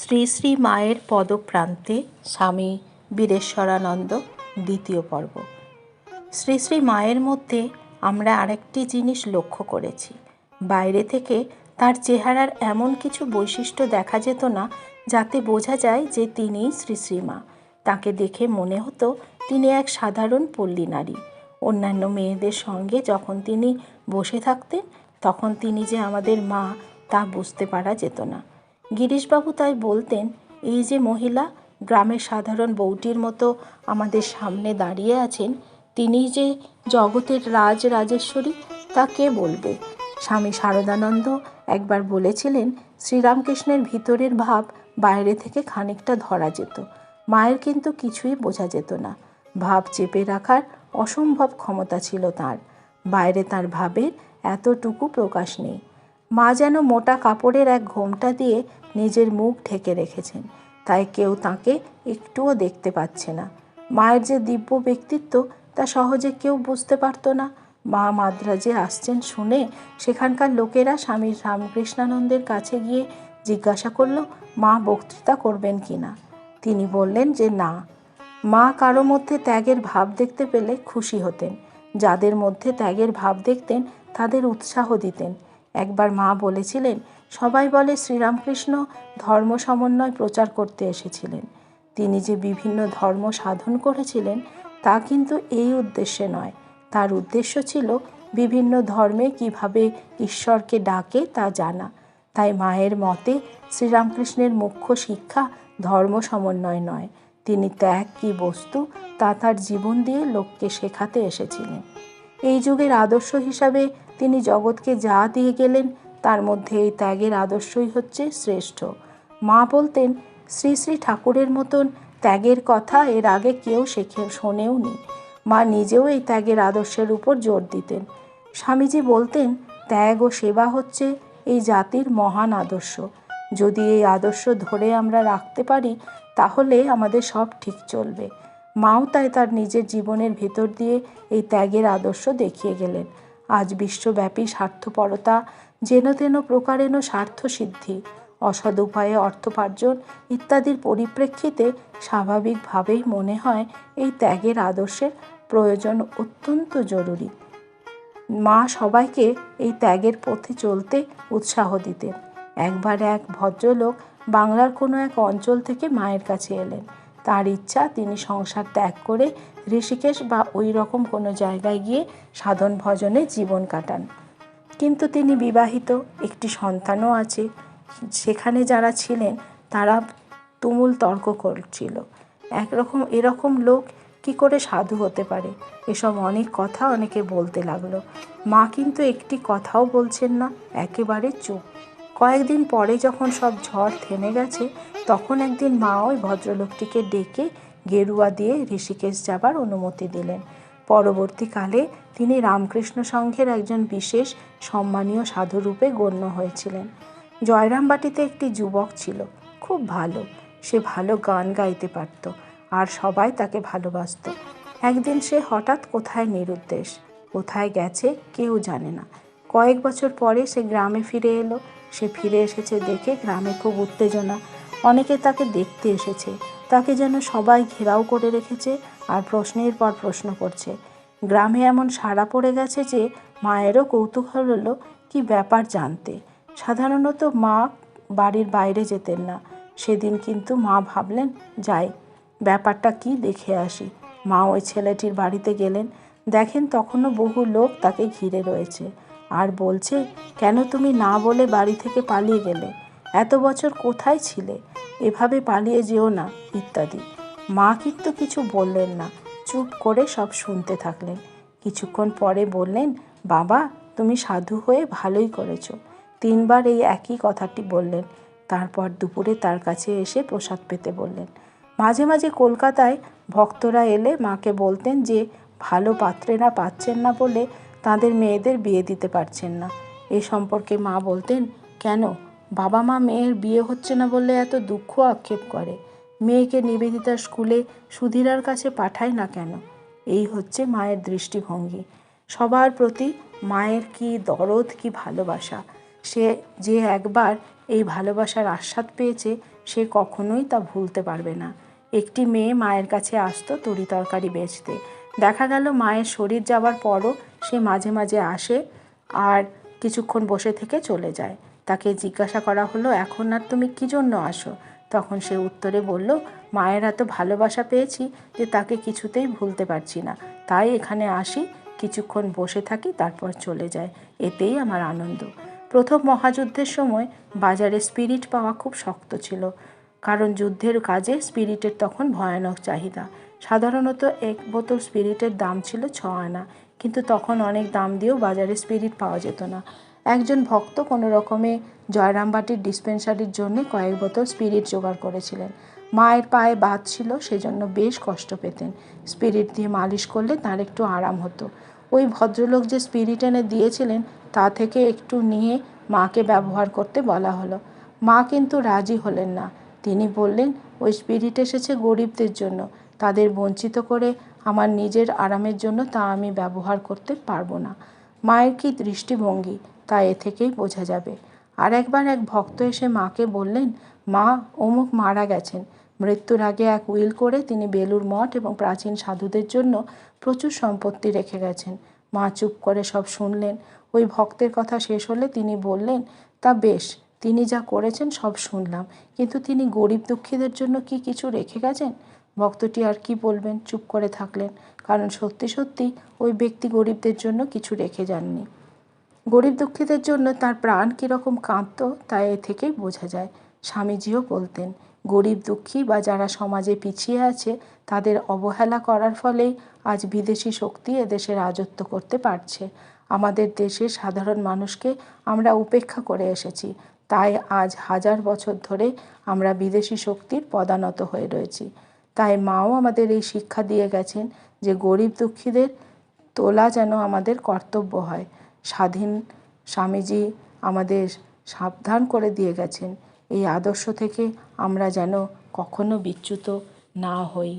শ্রী শ্রী মায়ের পদপ্রান্তে স্বামী বীরেশ্বরানন্দ দ্বিতীয় পর্ব। শ্রী শ্রী মায়ের মধ্যে আমরা আরেকটি জিনিস লক্ষ্য করেছি। বাইরে থেকে তার চেহারার এমন কিছু বৈশিষ্ট্য দেখা যেত না, যাতে বোঝা যায় যে তিনিই শ্রী শ্রীমা তাকে দেখে মনে হতো তিনি এক সাধারণ পল্লী নারী। অন্যান্য মেয়েদের সঙ্গে যখন তিনি বসে থাকতেন, তখন তিনি যে আমাদের মা, তা বুঝতে পারা যেত না। গিরিশবাবু তাই বলতেন, এই যে মহিলা, গ্রামের সাধারণ বউটির মতো আমাদের সামনে দাঁড়িয়ে আছেন, তিনি যে জগতের রাজ রাজেশ্বরী, তা কে বলবে? স্বামী শারদানন্দ একবার বলেছিলেন, শ্রীরামকৃষ্ণের ভিতরের ভাব বাইরে থেকে খানিকটা ধরা যেত, মায়ের কিন্তু কিছুই বোঝা যেত না। ভাব চেপে রাখার অসম্ভব ক্ষমতা ছিল তার। বাইরে তার ভাবের এতটুকু প্রকাশ নেই। মা যেন মোটা কাপড়ের এক ঘোমটা দিয়ে নিজের মুখ ঢেকে রেখেছেন। তাই কেউ তাকে একটুও দেখতে পাচ্ছে না। মায়ের যে দিব্য ব্যক্তিত্ব, তা সহজে কেউ বুঝতে পারতো না। মা মাদ্রাজে আসছেন শুনে সেখানকার লোকেরা স্বামী রামকৃষ্ণানন্দের কাছে গিয়ে জিজ্ঞাসা করল, মা, বক্তৃতা করবেন কি না? তিনি বললেন যে, না। মা কারও মধ্যে ত্যাগের ভাব দেখতে পেলে খুশি হতেন। যাদের মধ্যে ত্যাগের ভাব দেখতেন, তাদের উৎসাহ দিতেন। একবার মা বলেছিলেন, সবাই বলে শ্রীরামকৃষ্ণ ধর্ম সমন্বয় প্রচার করতে এসেছিলেন। তিনি যে বিভিন্ন ধর্ম সাধন করেছিলেন, তা কিন্তু এই উদ্দেশ্যে নয়। তার উদ্দেশ্য ছিল বিভিন্ন ধর্মে কীভাবে ঈশ্বরকে ডাকে তা জানা। তাই মায়ের মতে শ্রীরামকৃষ্ণের মুখ্য শিক্ষা ধর্ম সমন্বয় নয়। তিনি ত্যাগ কি বস্তু, তা তার জীবন দিয়ে লোককে শেখাতে এসেছিলেন। এই যুগের আদর্শ হিসাবে তিনি জগৎকে যা দিয়ে গেলেন, তার মধ্যে এই ত্যাগের আদর্শই হচ্ছে শ্রেষ্ঠ। মা বলতেন, শ্রী শ্রী ঠাকুরের মতন ত্যাগের কথা এর আগে কেউ শেখে শোনেও নি মা নিজেও এই ত্যাগের আদর্শের উপর জোর দিতেন। স্বামীজি বলতেন, ত্যাগ ও সেবা হচ্ছে এই জাতির মহান আদর্শ। যদি এই আদর্শ ধরে আমরা রাখতে পারি, তাহলে আমাদের সব ঠিক চলবে। মাও তাই তার নিজের জীবনের ভেতর দিয়ে এই ত্যাগের আদর্শ দেখিয়ে গেলেন। আজ বিশ্বব্যাপী স্বার্থপরতা, যেন তেন প্রকারেণ স্বার্থ সিদ্ধি অসদ উপায়ে অর্থোপার্জন ইত্যাদির পরিপ্রেক্ষিতে স্বাভাবিকভাবেই মনে হয় এই ত্যাগের আদর্শের প্রয়োজন অত্যন্ত জরুরি। মা সবাইকে এই ত্যাগের পথে চলতে উৎসাহ দিতেন। একবার এক ভদ্রলোক বাংলার কোনো এক অঞ্চল থেকে মায়ের কাছে এলেন। তার ইচ্ছা তিনি সংসার ত্যাগ করে ঋষিকেশ বা ওই রকম কোনো জায়গায় গিয়ে সাধন ভজনে জীবন কাটান। কিন্তু তিনি বিবাহিত, একটি সন্তানও আছে। সেখানে যারা ছিলেন, তারা তুমুল তর্ক করছিল। একরকম, এরকম লোক কি করে সাধু হতে পারে? এসব অনেক কথা অনেকে বলতে লাগল। মা কিন্তু একটি কথাও বলছেন না, একেবারে চুপ। কয়েকদিন পরে যখন সব ঝড় থেমে গেছে, তখন একদিন মা ওই ভদ্রলোকটিকে ডেকে গেরুয়া দিয়ে ঋষিকেশ যাবার অনুমতি দিলেন। পরবর্তীকালে তিনি রামকৃষ্ণ সংঘের একজন বিশেষ সম্মানীয় সাধুরূপে গণ্য হয়েছিলেন। জয়রামবাটিতে একটি যুবক ছিল, খুব ভালো। সে ভালো গান গাইতে পারত আর সবাই তাকে ভালোবাসত। একদিন সে হঠাৎ কোথায় নিরুদ্দেশ, কোথায় গেছে কেউ জানে না। কয়েক বছর পরে সে গ্রামে ফিরে এলো সে ফিরে এসেছে দেখে গ্রামে খুব উত্তেজনা। অনেকে তাকে দেখতে এসেছে। তাকে যেন সবাই ঘেরাও করে রেখেছে আর প্রশ্নের পর প্রশ্ন করছে। গ্রামে এমন সাড়া পড়ে গেছে যে মায়েরও কৌতূহল হলো, কি ব্যাপার জানতে? সাধারণত মা বাড়ির বাইরে যেতেন না। সেদিন কিন্তু মা ভাবলেন, যাই, ব্যাপারটা কি দেখে আসি। মা ওই ছেলেটির বাড়িতে গেলেন। দেখেন তখনও বহু লোক তাকে ঘিরে রয়েছে। আর বলছে, কেন তুমি না বলে বাড়ি থেকে পালিয়ে গেলে? এত বছর কোথায় ছিলে? এভাবে পালিয়ে যেও না, ইত্যাদি। মা কিন্তু কিছু বললেন না, চুপ করে সব শুনতে থাকলেন। কিছুক্ষণ পরে বললেন, বাবা, তুমি সাধু হয়ে ভালোই করেছ। তিনবার এই একই কথাটি বললেন। তারপর দুপুরে তার কাছে এসে প্রসাদ পেতে বললেন। মাঝে মাঝে কলকাতায় ভক্তরা এলে মাকে বলতেন যে, ভালো পাত্রেরা পাচ্ছেন না বলে তাদের মেয়েদের বিয়ে দিতে পারছেন না। এ সম্পর্কে মা বলতেন, কেন? বাবা মা মেয়ের বিয়ে হচ্ছে না বললে এত দুঃখ আক্ষেপ করে। মেয়েকে নিবেদিতার স্কুলে সুধীরার কাছে পাঠায় না কেন? এই হচ্ছে মায়ের দৃষ্টিভঙ্গি। সবার প্রতি মায়ের কি দরদ, কি ভালোবাসা? সে যে একবার এই ভালোবাসার আস্বাদ পেয়েছে, সে কখনোই তা ভুলতে পারবে না। একটি মেয়ে মায়ের কাছে আসতো তরি তরকারি বেচতে। দেখা গেল মায়ের শরীর যাবার পরও সে মাঝে মাঝে আসে আর কিছুক্ষণ বসে থেকে চলে যায়। তাকে জিজ্ঞাসা করা হলো, এখন আর তুমি কী জন্য আসো? তখন সে উত্তরে বলল, মায়ের এত ভালোবাসা পেয়েছি যে তাকে কিছুতেই ভুলতে পারছি না। তাই এখানে আসি, কিছুক্ষণ বসে থাকি, তারপর চলে যায় এতেই আমার আনন্দ। প্রথম মহাযুদ্ধের সময় বাজারে স্পিরিট পাওয়া খুব শক্ত ছিল, কারণ যুদ্ধের কাজে স্পিরিটের তখন ভয়ানক চাহিদা। সাধারণত এক বোতল স্পিরিটের দাম ছিল ছ আনা। কিন্তু তখন অনেক দাম দিয়েও বাজারে স্পিরিট পাওয়া যেত না। একজন ভক্ত কোনো রকমে জয়রামবাটির ডিসপেন্সারির জন্য কয়েক বোতল স্পিরিট জোগাড় করেছিলেন। মায়ের পায়ে বাত ছিল, সেজন্য বেশ কষ্ট পেতেন। স্পিরিট দিয়ে মালিশ করলে তার একটু আরাম হতো। ওই ভদ্রলোক যে স্পিরিট এনে দিয়েছিলেন, তা থেকে একটু নিয়ে মাকে ব্যবহার করতে বলা হলো। মা কিন্তু রাজি হলেন না। তিনি বললেন, ওই স্পিরিট এসেছে গরিবদের জন্য। তাদের বঞ্চিত করে আমার নিজের আরামের জন্য তা আমি ব্যবহার করতে পারব না। মায়ের কি দৃষ্টিভঙ্গি? তা এ থেকেই বোঝা যাবে। আর একবার এক ভক্ত এসে মাকে বললেন, মা, অমুক মারা গেছেন। মৃত্যুর আগে এক উইল করে তিনি বেলুর মঠ এবং প্রাচীন সাধুদের জন্য প্রচুর সম্পত্তি রেখে গেছেন। মা চুপ করে সব শুনলেন। ওই ভক্তের কথা শেষ হলে তিনি বললেন, তা বেশ, তিনি যা করেছেন সব শুনলাম। কিন্তু তিনি গরিব দুঃখীদের জন্য কি কিছু রেখে গেছেন? ভক্তটি আর কি বলবেন? চুপ করে থাকলেন। কারণ সত্যি সত্যি ওই ব্যক্তি গরিবদের জন্য কিছু রেখে যাননি। গরিব দুঃখীদের জন্য তার প্রাণ কীরকম কাঁদত তা এ থেকেই বোঝা যায়। স্বামীজিও বলতেন, গরিব দুঃখী বা যারা সমাজে পিছিয়ে আছে, তাদের অবহেলা করার ফলেই আজ বিদেশি শক্তি এদেশে রাজত্ব করতে পারছে। আমাদের দেশের সাধারণ মানুষকে আমরা উপেক্ষা করে এসেছি। তাই আজ হাজার বছর ধরে আমরা বিদেশি শক্তির পদানত হয়ে রয়েছি। তাই মাও আমাদের এই শিক্ষা দিয়ে গেছেন যে গরিব দুঃখীদের তোলা যেন আমাদের কর্তব্য হয়। স্বাধীন স্বামীজি আমাদের সাবধান করে দিয়ে গেছেন। এই আদর্শ থেকে আমরা যেন কখনো বিচ্যুত না হই।